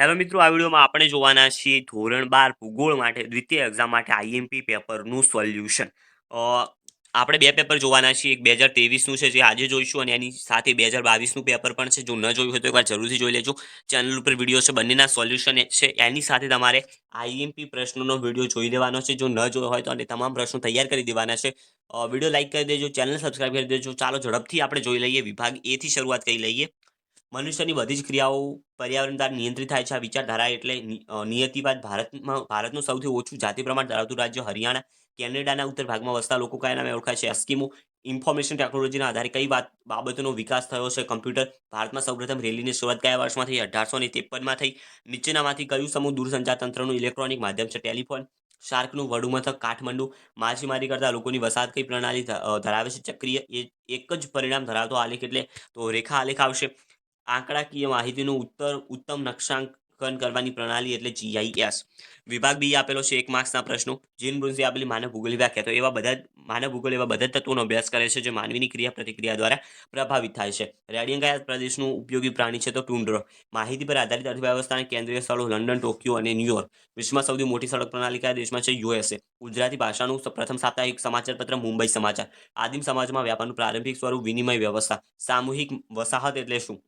Hello મિત્રો, આ વિડીયોમાં આપણે જોવાના છીએ ધોરણ બાર ભૂગોળ માટે દ્વિતીય એક્ઝામ માટે આઈએમપી પેપરનું સોલ્યુશન આપણે બે પેપર જોવાના છીએ. એક બે હજાર તેવીસનું છે જે આજે જોઈશું અને એની સાથે બે હજાર બાવીસનું પેપર પણ છે. જો ન જોયું હોય તો એકવાર જરૂરથી જોઈ લેજો. ચેનલ ઉપર વીડિયો છે, બંનેના સોલ્યુશન છે. એની સાથે તમારે આઈએમપી પ્રશ્નોનો વીડિયો જોઈ લેવાનો છે. જો ન જોયો હોય તો અને તમામ પ્રશ્નો તૈયાર કરી દેવાના છે. વીડિયો લાઇક કરી દેજો. ચેનલ સબસ્ક્રાઈબ કરી દેજો. ચાલો ઝડપથી આપણે જોઈ લઈએ. વિભાગ એથી શરૂઆત કરી લઈએ. મનુષ્યની બધી જ ક્રિયાઓ પર્યાવરણ દ્વારા નિયંત્રિત થાય છે. આ વિચારધારા એટલે નિયતિવાદ ભારતમાં, ભારતનું સૌથી ઓછું જાતિ પ્રમાણ ધરાવતું રાજ્ય હરિયાણા. કેનેડાના ઉત્તર ભાગમાં વસતા લોકો કયા નામે ઓળખાય છે? એસ્કીમો, ઇન્ફોર્મેશન ટેકનોલોજીના આધારે કઈ વાત, બાબતોનો વિકાસ થયો છે? કમ્પ્યુટર, ભારતમાં સૌપ્રથમ રેલીની શરૂઆત કયા વર્ષમાં થઈ? અઢારસો ને ત્રેપનમાં થઈ. નીચેનામાંથી કયું સમૂહ દૂરસંચાર તંત્રનું ઇલેક્ટ્રોનિક માધ્યમ છે? ટેલિફોન, શાર્કનું, વડુમથક, કાઠમંડુ, માછીમારી કરતા લોકોની વસાહત કઈ પ્રણાલી ધરાવે છે? ચક્રીય, એ, એક જ પરિણામ ધરાવતો આલેખ એટલે તો રેખા આલેખ આવશે. આંકડાકીય માહિતીનું ઉત્તર ઉત્તમ નકશાંકન કરવાની પ્રણાલી એટલે જીઆઈએસ વિભાગ બી આપેલો છે એક માર્ક્સના પ્રશ્નો. જીન બ્રુન્સે આપેલી માનવ ભૂગોળ વ્યાખ્યા. તો એવા બધા માનવ ભૂગોળ એવા બધા તત્વોનો અભ્યાસ કરે છે જે માનવીની ક્રિયા પ્રતિક્રિયા દ્વારા પ્રભાવિત થાય છે. રેડિયન કયા પ્રદેશનું ઉપયોગી પ્રાણી છે તો ટુંડ્રો. માહિતી પર આધારિત અર્થવ્યવસ્થાના કેન્દ્રીય સ્થળો લંડન, ટોક્યો અને ન્યુયોર્ક વિશ્વમાં સૌથી મોટી સડક પ્રણાલી કયા દેશમાં છે યુએસએ ગુજરાતી ભાષાનું પ્રથમ સાપ્તાહિક સમાચાર પત્ર મુંબઈ સમાચાર. આદિમ સમાજમાં વ્યાપારનું પ્રારંભિક સ્વરૂપ વિનિમય વ્યવસ્થા. સામૂહિક વસાહત એટલે શું?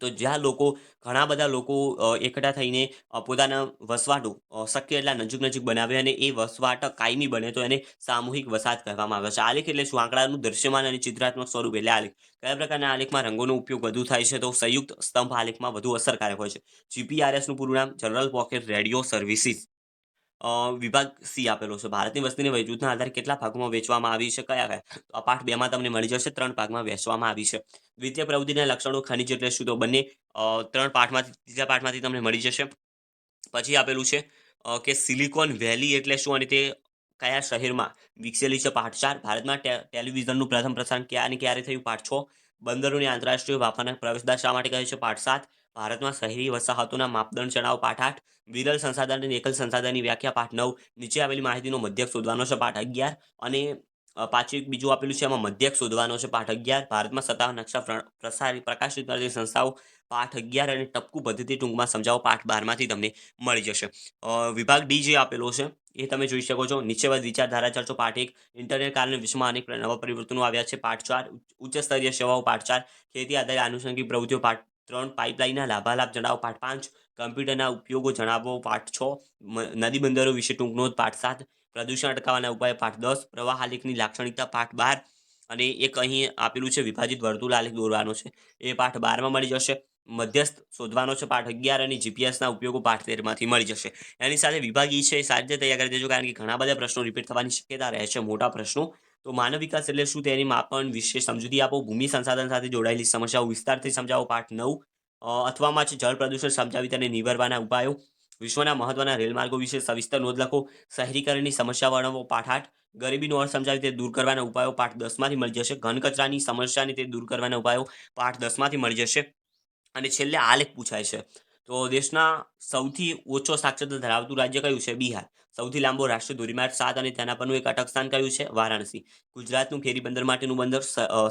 તો જ્યાં લોકો, ઘણા બધા લોકો એકઠા થઈને પોતાના વસવાટો શક્ય એટલા નજીક નજીક બનાવે અને એ વસવાટ કાયમી બને તો એને સામૂહિક વસાત કહેવામાં આવે છે. આલેખ એટલે શું આંકડાનું દૃશ્યમાન અને ચિત્રાત્મક સ્વરૂપ એટલે આલેખ. કયા પ્રકારના આલેખમાં રંગોનો ઉપયોગ વધુ થાય છે તો સંયુક્ત સ્તંભ આલેખમાં વધુ અસરકારક હોય છે. જીપીઆરએસનું પૂરું નામ જનરલ પોકેટ રેડિયો સર્વિસીસ વિભાગ સી આપેલો છે. ભારતની વસ્તીને વયજૂથના આધારે કેટલા ભાગમાં વેચવામાં આવી છે કયા કયા તો આ પાઠ બેમાં તમને મળી જશે. ત્રણ ભાગમાં વહેંચવામાં આવી છે. દ્વિતીય પ્રવૃત્તિના લક્ષણો ખનિજ એટલે શું? તો બંને ત્રણ પાઠમાંથી, ત્રીજા પાઠમાંથી તમને મળી જશે. પછી આપેલું છે કે સિલિકોન વેલી એટલે શું અને તે કયા શહેરમાં? વિકસેલી છે પાઠ ચાર. ભારતમાં ટેલિવિઝનનું પ્રથમ પ્રસારણ ક્યાં અને ક્યારે થયું? પાઠ છ. બંદરોની આંતરરાષ્ટ્રીય વાપરના પ્રવેશદાર શા માટે કહે છે? પાઠ સાત. ભારતમાં શહેરી વસાહતોના માપદંડ જણાવો. પાઠ આઠ વિરલ સંસાધન અને એકલ સંસાધનની વ્યાખ્યા. પાઠ નવ, નીચે આવેલી માહિતીનો મધ્યક શોધવાનો છે. પાઠ અગિયાર અને પાછું એક બીજું આપેલું છે. એમાં મધ્યક શોધવાનો છે. પાઠ અગિયાર, ભારતમાં સત્તા, નકશા પ્રસારી, પ્રકાશિત કરતી સંસ્થાઓ. પાઠ અગિયાર અને ટપકું પદ્ધતિ ટૂંકમાં સમજાવો. પાઠ બારમાંથી તમને મળી જશે. વિભાગ ડી જે આપેલો છે, એ તમે જોઈ શકો છો. નીચે બાદ વિચારધારા ચર્ચો પાઠ એક. ઇન્ટરનેટ કારણે વિશ્વમાં અનેક નવા પરિવર્તનો આવ્યા છે. પાઠ ચાર, ઉચ્ચ સ્તરીય સેવાઓ. પાઠ ચાર, ખેતી આધારિત આનુષંગિક પ્રવૃત્તિઓ. પાઠ ત્રણ પાઇપલાઇનના લાભાલાભ જણાવો. પાઠ પાંચ, કમ્પ્યુટરના ઉપયોગો જણાવો. પાઠ છ નદી બંદરો વિશે ટૂંક નોંધ. પાઠ સાત, પ્રદૂષણ અટકાવવાના ઉપાય. પાઠ દસ, પ્રવાહ આલેખની લાક્ષણિકતા. પાઠ બાર, અને એક અહીં આપેલું છે, વિભાજિત વર્તુળ આલેખ દોરવાનો છે. એ પાઠ બારમાં મળી જશે. મધ્યસ્થ શોધવાનો છે. પાઠ અગિયાર અને જીપીએસના ઉપયોગો પાઠ તેરમાંથી મળી જશે. એની સાથે વિભાગ ઈ છે રીતે તૈયાર કરી દેજો, કારણ કે ઘણા બધા પ્રશ્નો રિપીટ થવાની શક્યતા રહે છે. મોટા પ્રશ્નો તો માનવ વિકાસ એટલે શું? તેની માપન વિશે સમજૂતી આપો, ભૂમિ સંસાધન સાથે જોડાયેલી સમસ્યાઓ વિસ્તારથી સમજાવો, પાઠ નવ અથવામાં છે જળ પ્રદૂષણ સમજાવી તેને નિવારવાના ઉપાયો, વિશ્વના મહત્વના રેલમાર્ગો વિશે સવિસ્તર નોંધ લખો, શહેરીકરણની સમસ્યા વર્ણવો, પાઠ આઠ, ગરીબીનો અર્થ સમજાવી તે દૂર કરવાના ઉપાયો, પાઠ દસમાંથી મળી જશે ઘન કચરાની સમસ્યાને તે દૂર કરવાના ઉપાયો, પાઠ દસમાંથી મળી જશે, અને છેલ્લે આલેખ પૂછાય છે. તો દેશના સૌથી ઓછો સાક્ષરતા ધરાવતું રાજ્ય કયું છે? બિહાર. સૌથી લાંબો રાષ્ટ્રીય ધોરીમાર્ગ સાત અને તેના પરનું એક અટક સ્થાન કયું છે? વારાણસી. ગુજરાતનું ફેરી બંદર માટેનું બંદર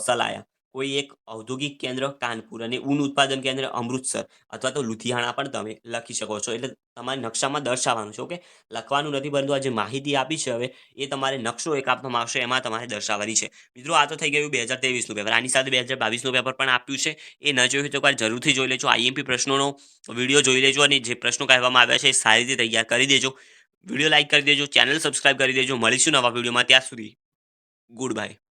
સલાયા. કોઈ એક ઔદ્યોગિક કેન્દ્ર, કાનપુર અને ઊન ઉત્પાદન કેન્દ્ર, અમૃતસર અથવા તો લુધિયાણા પણ તમે લખી શકો છો. એટલે તમારે નકશામાં દર્શાવવાનું છે, ઓકે? લખવાનું નથી, પરંતુ આ જે માહિતી આપી છે હવે, એ તમારે નકશો એક આપવામાં આવશે, એમાં તમારે દર્શાવવાની છે. મિત્રો, આ તો થઈ ગયું બે હજાર ત્રેવીસનું પેપર આની સાથે બે હજાર બાવીસનું પેપર પણ આપ્યું છે. એ ન જોયું હોય તો એકવાર જરૂરથી જોઈ લેજો. આઈએમપી પ્રશ્નોનો વીડિયો જોઈ લેજો અને જે પ્રશ્નો કહેવામાં આવ્યા છે એ સારી રીતે તૈયાર કરી દેજો. વીડિયો લાઇક કરી દેજો. ચેનલ સબસ્ક્રાઇબ કરી દેજો. મળીશું નવા વિડીયોમાં. ત્યાં સુધી, ગુડ બાય.